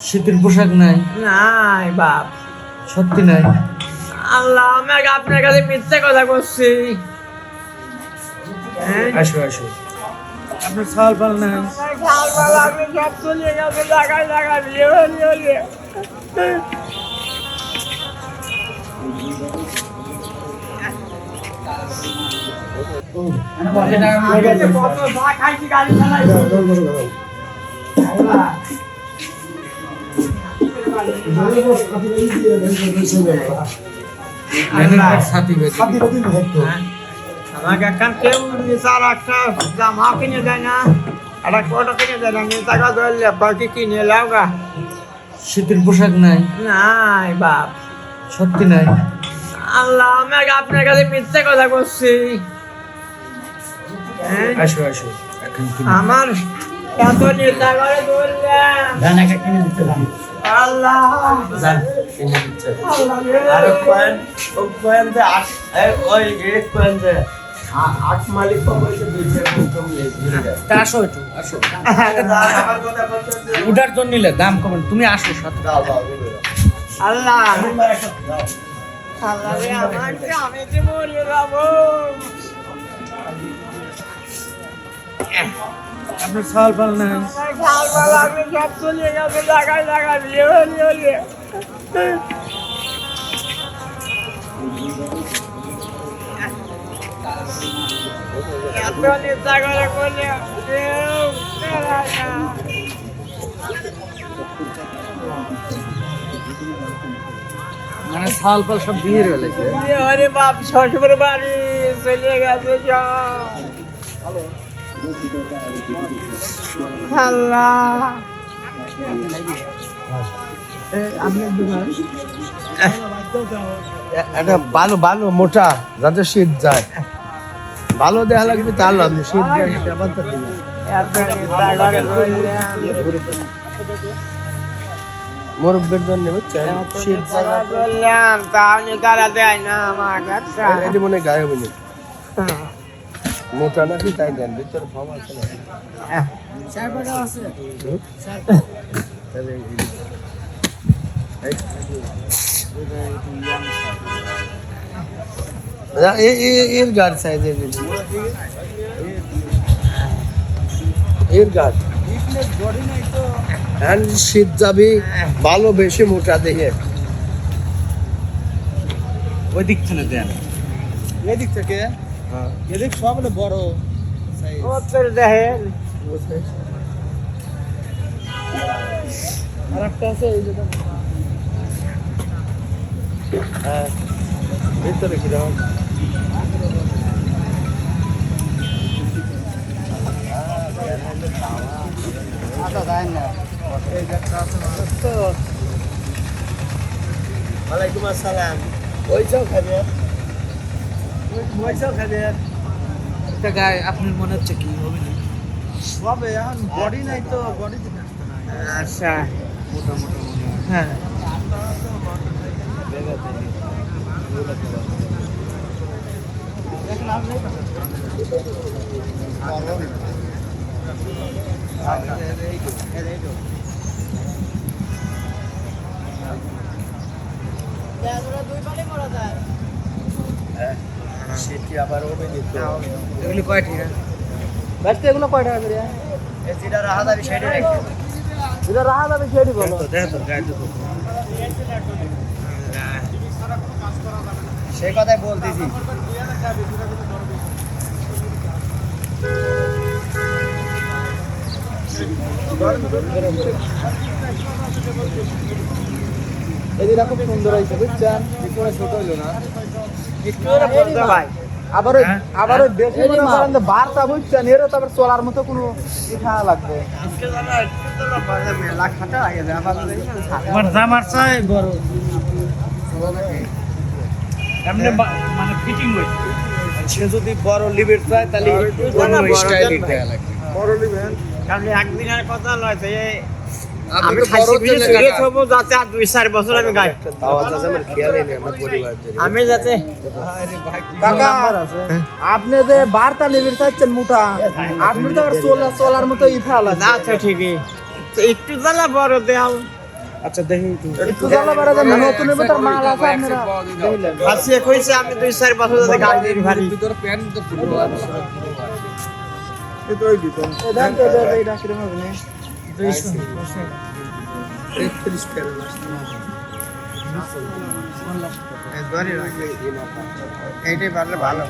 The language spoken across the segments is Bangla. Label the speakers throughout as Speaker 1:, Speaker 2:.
Speaker 1: শীতের পোশাক নাই।
Speaker 2: নাই বাপ।
Speaker 1: সত্যি নাই।
Speaker 2: আল্লাহ আমাকে আপনার কাছে মিথ্যে কথা করছি হ্যাঁ?
Speaker 1: আসো আসো। আপনার পাল নাই।
Speaker 2: সকালবেলা আপনি সব চলে গেছে কত খাইছি গাড়ি আমাকে একখান কেউ নিচার একটা জামা কিনে দেয় না একটা কোটো কিনে দেয় না নিয়ে ধরলে বাকি কিনে লাও
Speaker 1: শীতের পোশাক নাই।
Speaker 2: নাই বাপ।
Speaker 1: সত্যি নাই।
Speaker 2: আল্লাহ আমাকে আপনার কাছে মিথ্যে কথা করছি হ্যাঁ?
Speaker 1: আসো আসো।
Speaker 2: আমার এত নেতা করে ধরলাম আল্লাহ।
Speaker 1: কিনে দিচ্ছে।
Speaker 2: আল্লাহ রে।
Speaker 3: কয়েন ও কয়েন যে ওই এক কয়েন যে আট মালিক তো বলছে দুই কম
Speaker 1: তা আসো একটু আসো। উঠার জন্য নিলে দাম কমেন। তুমি আসো সাথে।
Speaker 2: আল্লাহ। আল্লাহ রে আমি যে মরে যাব।
Speaker 1: আপনার সাল পাল নাই
Speaker 2: আপনি সব চলে গেছে জায়গায় জায়গায় বিয়ে হলি হলি এত করলে কেউ বেড়ায় না।
Speaker 1: মানে সাল পাল সব বিয়ে রয়েছে
Speaker 2: বাপ শ্বশুর বাড়ি চলে গেছে সব।
Speaker 3: একটা ভালো ভালো মোটা যাতে শীত যায়। ভালো দেখা লাগবে তাহলে আপনি শীত মুরব্বির জন্য বুঝছেন? শীত যায়
Speaker 2: তারা না আমার
Speaker 3: মনে গায়ে বলি মোটা নাকি তাই দেন ভিতরে ফর্ম আছে না এর এর গাছ হ্যাঁ শীত যাবি ভালো বেশি মোটা দেখে
Speaker 1: ওই দিক থেকে দেন
Speaker 3: এদিক থেকে এদিক সব বড়
Speaker 2: ও তোর দেখেন
Speaker 3: আর একটা আছে এই যেটা হ্যাঁ ভিতরে কীরকম ওয়ালাইকুম আসসালাম। ওইটাও খাবে ওইটাও খাবে
Speaker 1: একটা গায়ে আপনার মনে হচ্ছে কি? হবে না
Speaker 3: সবে এখন বডি নাই তো বডি
Speaker 2: আচ্ছা।
Speaker 1: মোটা মোটা মনে হয়।
Speaker 3: আবার
Speaker 1: এগুলি কয় ঠিক
Speaker 2: বাড়িতে এগুলো কয় টাকা করে
Speaker 3: যেটা রাহা দাবি সেটা
Speaker 2: রাহা সেটি বলো।
Speaker 1: দেখো তো গায়ে তো
Speaker 3: সেই কথাই বলতেছি। এদিকে খুব সুন্দর হয়েছে বুঝছেন? ছোট হইল না
Speaker 2: ভাই।
Speaker 3: আবার
Speaker 1: হ্যাঁ?
Speaker 3: আবার মনে করেন যে বারটা বুঝছেন এরও তো চলার মতো কোনো ইচ্ছা লাগবে।
Speaker 1: জামার চাই বড় এমনি মানে ফিটিং হয়েছে।
Speaker 3: সে যদি বড় লিমিট চায় তাহলে
Speaker 2: বড়
Speaker 3: অন্য স্টাইলে দেয়া লাগবে। বড় লিমিট।
Speaker 2: কারণ একদিনের কথা নয় তো আমি যাতে আর দুই চার বছর আমি গাই
Speaker 3: আমার খেয়ালই নেই আমার পরিবার
Speaker 2: আমি যাতে
Speaker 3: কাকা আপনি যে বার্তা লিমিট চাচ্ছেন মোটা আপনি তো আর চলার চলার মতো ইফা
Speaker 2: না তো ঠিকই। একটু জ্বালা বড় দেওয়া
Speaker 1: আচ্ছা দেখি।
Speaker 4: একটু জ্বালা বাড়া দেন না, নতুনের ভেতর মাল আছে আপনারা।
Speaker 2: কইছে আমি দুই চার বছর গাড়ি দিই ভারী
Speaker 1: ভিতরে প্যান্ট তো ফুটো আছে
Speaker 4: দেন, এইটা কিরম হবে
Speaker 2: এইটাই পারলে ভালো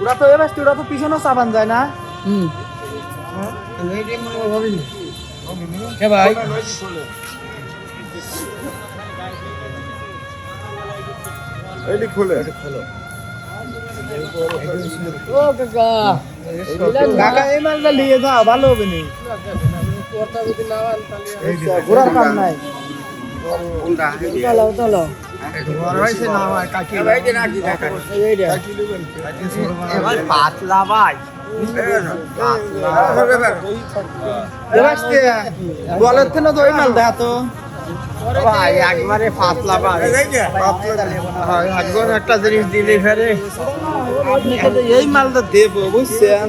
Speaker 4: ওরা তো এবার ওরা তো পিছনেও চাবান যায় না?
Speaker 1: হুম।
Speaker 2: এইটাই মনে হয় হবে
Speaker 1: ভাই
Speaker 3: এইটি খুলে।
Speaker 1: ও কাকা
Speaker 4: কাকা এই মালটা নিয়ে যাও ভালো হবে নি। ঘোরার কাম নাই। চলো চলো
Speaker 2: বড় হয়েছে না আমার কাকি
Speaker 4: এইটা
Speaker 2: এবার পাতলা ভাই
Speaker 4: বলের থেকে তো ওই মাল দেখা তো
Speaker 2: ভাই একবারে পাতলা। ভাই একবার একটা জিনিস দিলে ফেরে।
Speaker 4: এই মালটা দেবো বুঝছেন?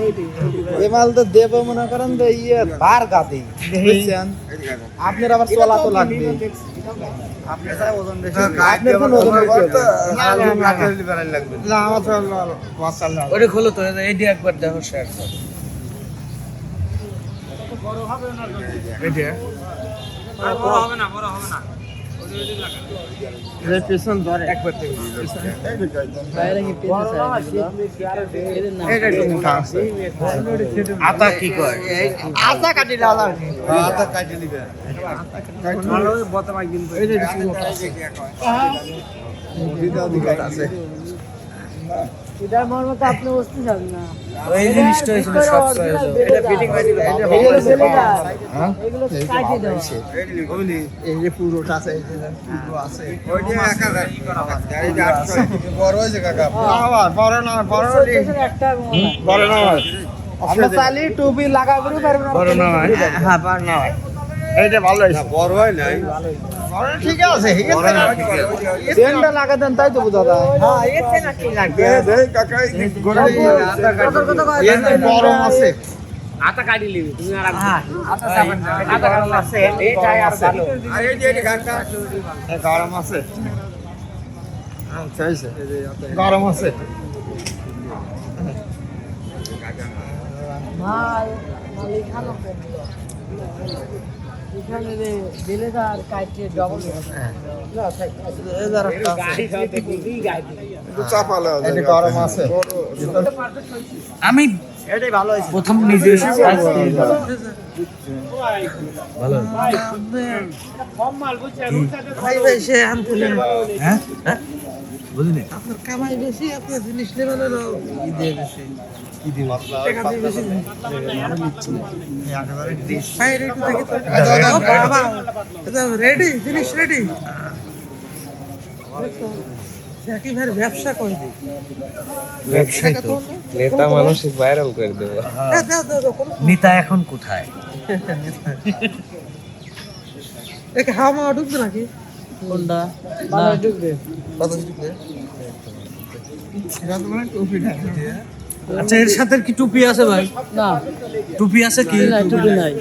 Speaker 4: এই মালটা দেবো মনে করেন যে ইয়ে বার গাদি বুঝছেন? আপনার আবার চলা তো লাগবে। আপনার তো ওজন বেশি
Speaker 2: না, না, না, না, আমার না। পেছন ধরে।
Speaker 1: একবার
Speaker 2: একটু মোটা
Speaker 1: আতা কি কয়?
Speaker 2: আতা কাটি লালা
Speaker 3: আতা কাটি নিবে
Speaker 4: এটার মর্ম তো আপনি বুঝতে চান না।
Speaker 1: ওই জিনিসটা হয়েছিল সবসময়
Speaker 2: এটা ফিটিং করে এটা
Speaker 4: এগুলো ছেলে
Speaker 1: হ্যাঁ?
Speaker 4: এগুলো কাটিয়ে দেওয়া।
Speaker 2: এই যে পুরোটা আছে এই যে পুরো আছে।
Speaker 3: ওইটি একা গাড়ি গাড়িটা আটশো বড় হয়েছে কাকা
Speaker 2: আবার বড় না বড়। না
Speaker 4: একটা হয়।
Speaker 2: বড় না
Speaker 4: আমরা চাইলে টুপি লাগা করে না।
Speaker 1: বড় না হ্যাঁ
Speaker 2: বড় না হয়। ভালো হয়েছে।
Speaker 3: বড় হয় নাই।
Speaker 2: ঠিক আছে
Speaker 4: চেনটা লাগা দেন তাই তো
Speaker 2: হ্যাঁ বড় আছে।
Speaker 1: কাটি তুমি আর
Speaker 2: হ্যাঁ সাবান গরম আছে এইটাই আর ভালো।
Speaker 3: আর এই যে এটি কাকা।
Speaker 2: গরম আছে। আচ্ছা গরম আছে।
Speaker 4: মাল মাল এখানে
Speaker 2: গরম আছে।
Speaker 1: আমি
Speaker 2: এটাই ভালো হয়েছে।
Speaker 1: প্রথম নিজে। ভালো হ্যাঁ হ্যাঁ বুঝলি
Speaker 2: কামাই বেশি আপনি জিনিস কি দিয়ে বেশি।
Speaker 1: কি দিব
Speaker 2: টাকা দিয়ে বেশি একেবারে ডিশ
Speaker 1: রেডি জিনিস রেডি ব্যবসা করে দিই ব্যবসায় তো।
Speaker 5: নেতা মানুষ ভাইরাল করে দেবো।
Speaker 1: নেতা এখন কোথায়?
Speaker 4: কোনটা বাবা ঢুকবে
Speaker 1: আচ্ছা এর সাথে কি টুপি আছে ভাই?
Speaker 4: না।
Speaker 1: টুপি আছে কি?
Speaker 4: না টুপি নাই।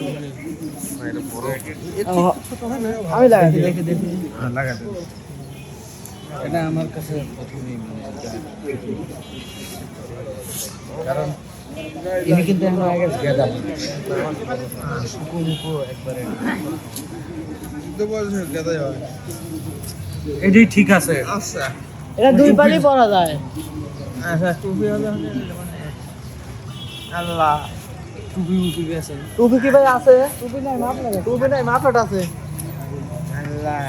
Speaker 4: আমি লাগাচ্ছি দেখে দেখি।
Speaker 1: এটা আমার কাছে প্রথমেই মনে কারণ ইনি কিন্তু এখন আগে গেদা একবারে এটাই ঠিক আছে।
Speaker 2: আচ্ছা।
Speaker 4: এটা দুই পালি পরা যায়।
Speaker 2: আচ্ছা টুপি হলে মানে আল্লাহ
Speaker 1: টুপি মুপি আছে
Speaker 4: টুপি কি ভাই আছে? টুপি নাই মাপ লাগে। টুপি নাই মাপট আছে।
Speaker 2: আল্লাহ।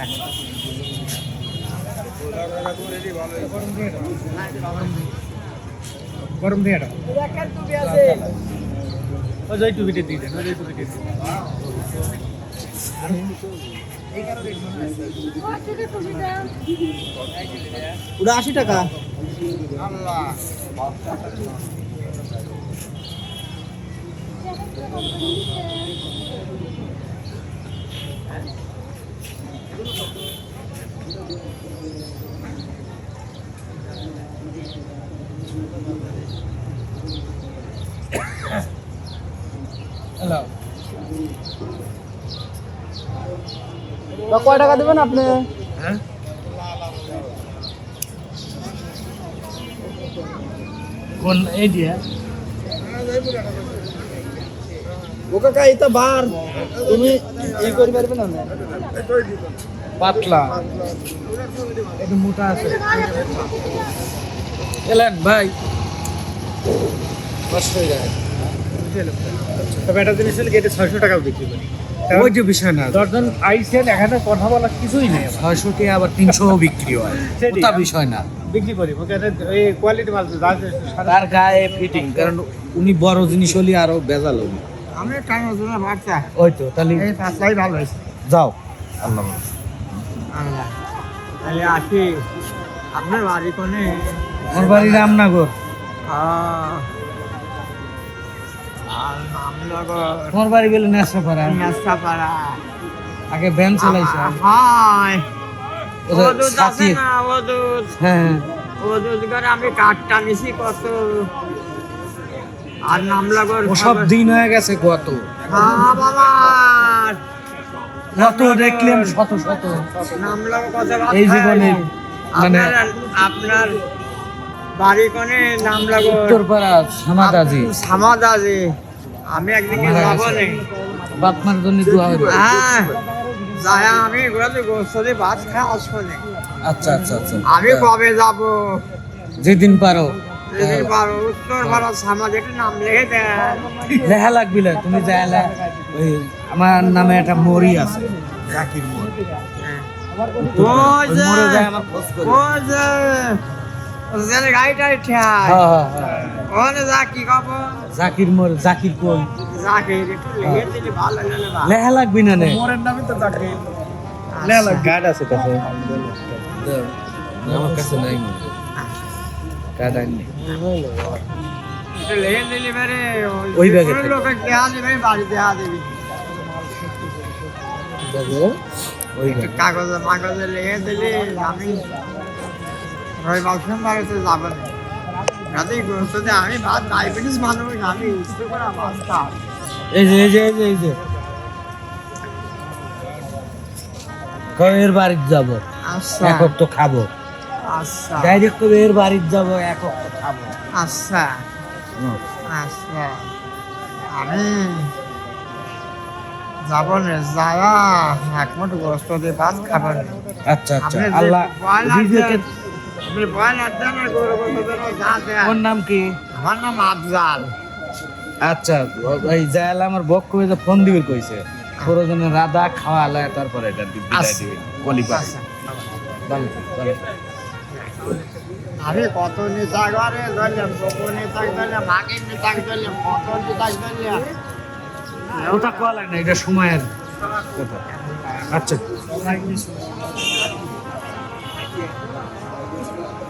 Speaker 1: গরম দিয়ে
Speaker 4: আছে
Speaker 1: ওই যে টুপিটা দিয়ে দেন ওই যে টুপিটা দিয়ে
Speaker 4: ওটা আশি টাকা।
Speaker 2: আল্লাহ।
Speaker 1: হ্যালো
Speaker 4: বা কয় টাকা দেবেন আপনি?
Speaker 1: কোন এই দিয়ে
Speaker 4: ও কাকা এটা বার। তুমি ই করে পারবে না না?
Speaker 1: পাতলা। একটু মোটা আছে। এলেন ভাই।
Speaker 2: তবে একটা জিনিস হলে গেটে ছয়শো টাকাও বিক্রি করি।
Speaker 1: ওই যে বিষয় না।
Speaker 2: দশজন আইসেন এখানে কথা বলার কিছুই নেই।
Speaker 1: ছয়শো আবার তিনশো বিক্রি হয়।
Speaker 2: সেটি।
Speaker 1: বিষয় না।
Speaker 2: বিক্রি করি এই কোয়ালিটি মাল তো
Speaker 1: তার গায়ে ফিটিং কারণ উনি বড় জিনিস হলে আরও বেজাল হবি।
Speaker 2: আমি টাইম জন্য বাচ্চা
Speaker 1: ওই তো তাহলে
Speaker 2: এই পাঁচটাই ভালো হয়েছে।
Speaker 1: যাও। আল্লাহ।
Speaker 2: আল্লাহ। তাহলে আসি। আপনার বাড়ি কোনে?
Speaker 1: আমার বাড়ি রামনগর। তোমার বাড়ি গেলে নেশাপাড়া। আগে ভ্যান চালাইছে। হ্যাঁ।
Speaker 2: করে আমি কাঠটা নিছি কত। আর নামনগর
Speaker 1: ওসব দিন হয়ে গেছে কত।
Speaker 2: হ্যাঁ বাবা।
Speaker 1: কত দেখলাম শত শত।
Speaker 2: কথা
Speaker 1: এই জীবনে মানে-
Speaker 2: আপনার বাড়ি কোনে নামনগর
Speaker 1: উত্তরপাড়া সমাদাজি।
Speaker 2: সামাদাজি। আমি একদিকে
Speaker 1: মারা
Speaker 2: যাব। নে।
Speaker 1: বাপমার জন্য দোয়া হবে।
Speaker 2: হ্যাঁ। যাই আমি এগুলোতে গোস্তরে ভাত খাওয়া শোনে
Speaker 1: আচ্ছা আচ্ছা আচ্ছা।
Speaker 2: আমি কবে যাব?
Speaker 1: যেদিন পারো।
Speaker 2: যদি পারো উত্তর ভারত সমাজ নাম লিখে দেন
Speaker 1: লেহা লাগবি না তুমি যাইলে ওই আমার নামে একটা মরি আছে জাকির মোড়
Speaker 2: হ্যাঁ।
Speaker 1: যায় আমার খোঁজ করে। হ্যাঁ, হ্যাঁ, হ্যাঁ। জাকির মোড় জাকির কই? লেহা লাগবি না নে?
Speaker 2: মোরের নামে তো যাকে
Speaker 1: গার্ড আছে কাছে আমার কাছে নাই গার্ড আনি ওই ব্যাগে
Speaker 2: কাগজে মাগজে লিখে দিলে আমি রবিবার সোমবারেতে যাব না। রাতে গোস্ততে আমি ভাত ডায়াবেটিস মানুষ আমি
Speaker 1: এই যে এই যে এই যে এই যে। কবে এর বাড়িতে যাব?
Speaker 2: আচ্ছা।
Speaker 1: একক তো খাব।
Speaker 2: আচ্ছা।
Speaker 1: ডাইরেক্ট কবে এর বাড়িতে যাব একক তো খাব।
Speaker 2: আচ্ছা। আচ্ছা। আমি যাব না যায়া এক মুঠ গোস্ত দিয়ে ভাত খাব
Speaker 1: আচ্ছা আচ্ছা। আল্লাহ
Speaker 2: আর যা।
Speaker 1: ওর নাম কি?
Speaker 2: আমার নাম আফজাল।
Speaker 1: আচ্ছা ওই যাইলে আমার বক্ষ হয়ে ফোন দিবে কইছে। প্রয়োজনে রাধা খাওয়া আলায় তারপরে এটা দিবি
Speaker 2: আচ্ছা।
Speaker 1: দিবি।
Speaker 2: আচ্ছা। আমি কত নেতা ঘরে ধরলাম কত নেতা ধরলাম আগে নেতা ধরলাম কত নেতা ধরলাম
Speaker 1: ওটা কোয়া লাগে না এটা সময়ের কথা। আচ্ছা।